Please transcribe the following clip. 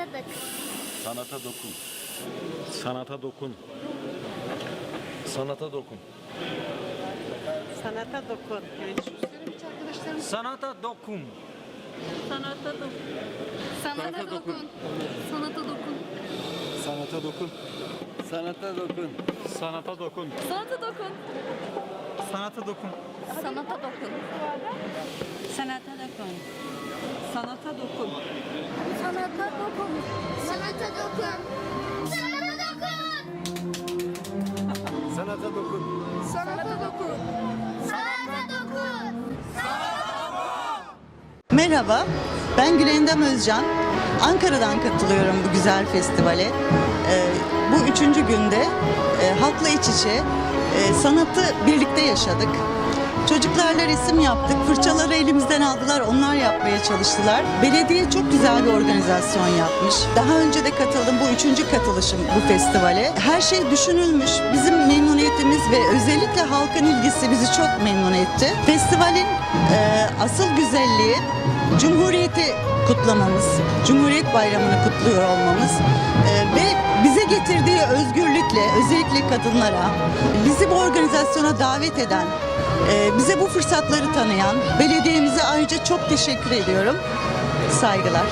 Sanata dokun. Sanata dokun. Sanata dokun. Sanata dokun. Sanata dokun. Sanata dokun. Sanata dokun. Sanata dokun. Sanata dokun. Sanata dokun. Sanata dokun. Sanata dokun. Sanata dokun. Sanata dokun. Sanata Sanata dokun. Sanata dokun. Sanata dokun. Sanata dokun. Sanata dokun. Merhaba, ben Gülendam Özcan. Ankara'dan katılıyorum bu güzel festivale. Ee, bu üçüncü günde e, halkla iç içe e, sanatı birlikte yaşadık. Çocuklarla resim yaptık, fırçaları elimizden aldılar, onlar yapmaya çalıştılar. Belediye çok güzel bir organizasyon yapmış. Daha önce de katıldım, bu üçüncü katılışım bu festivale. Her şey düşünülmüş, bizim memnuniyetimiz ve özellikle halkın ilgisi bizi çok memnun etti. Festivalin e, asıl güzelliği Cumhuriyeti kutlamamız, Cumhuriyet Bayramı'nı kutluyor olmamız e, ve bize getirdiği özgürlükle özellikle kadınlara, bizi bu organizasyona davet eden, e, bize bu fırsatları tanıyan belediyemize ayrıca çok teşekkür ediyorum. Saygılar.